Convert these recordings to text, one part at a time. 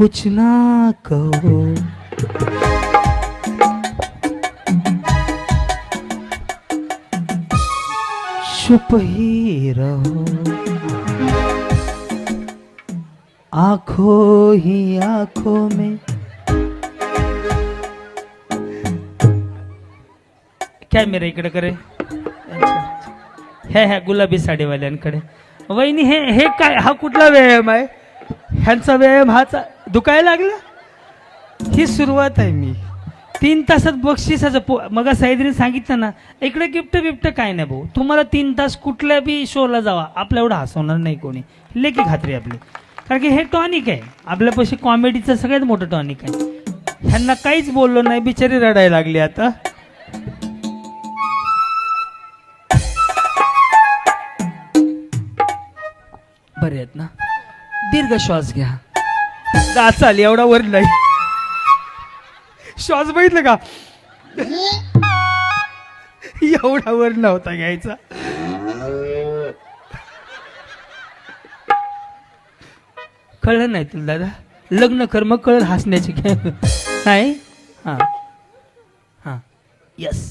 कुछ ना कहो। चुप ही रहो। आंखों ही आंखों में। काय मेरे इकडे करे? हे ह्या गुलाबी साडीवाल्यांकडे वहिनी हे हे काय हा कुठला व्यायाम आहे ह्यांचा व्यायाम हाचा दुखायला लागला? ही सुरुवात आहे मी. तीन तासात बक्षिसाचं पो मग साईदरीने सांगितलं ना इकडे गिफ्ट बिफ्ट काय नाही भाऊ. तुम्हाला तीन तास कुठल्या बी शोला जावा. आपल्या एवढं हसवणार नाही कोणी. लेखी खात्री आपली. कारण की हे टॉनिक आहे. आपल्यापाशी कॉमेडीचं सगळ्यात मोठं टॉनिक आहे. ह्यांना काहीच बोललो नाही. बिचारी रडायला लागली आता. बरे आहेत ना? दीर्घ श्वास घ्या. चाल एवढा वर नाही. श्वास बघितलं का? एवढा वर नव्हता घ्यायचा. कळलं नाही तुला दादा? लग्न कर मग कळलं हसण्याची काय नाही? हा. हा. यस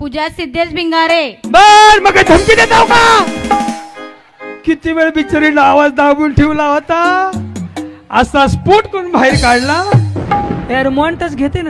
पूजा सिद्धेश भिंगारे. बर मग धमकी देत का? किती वेळ बिचारीला आवाज दाबून ठेवला होता? असा स्फोट करून बाहेर काढला. यार मॉन्टच घेते ना.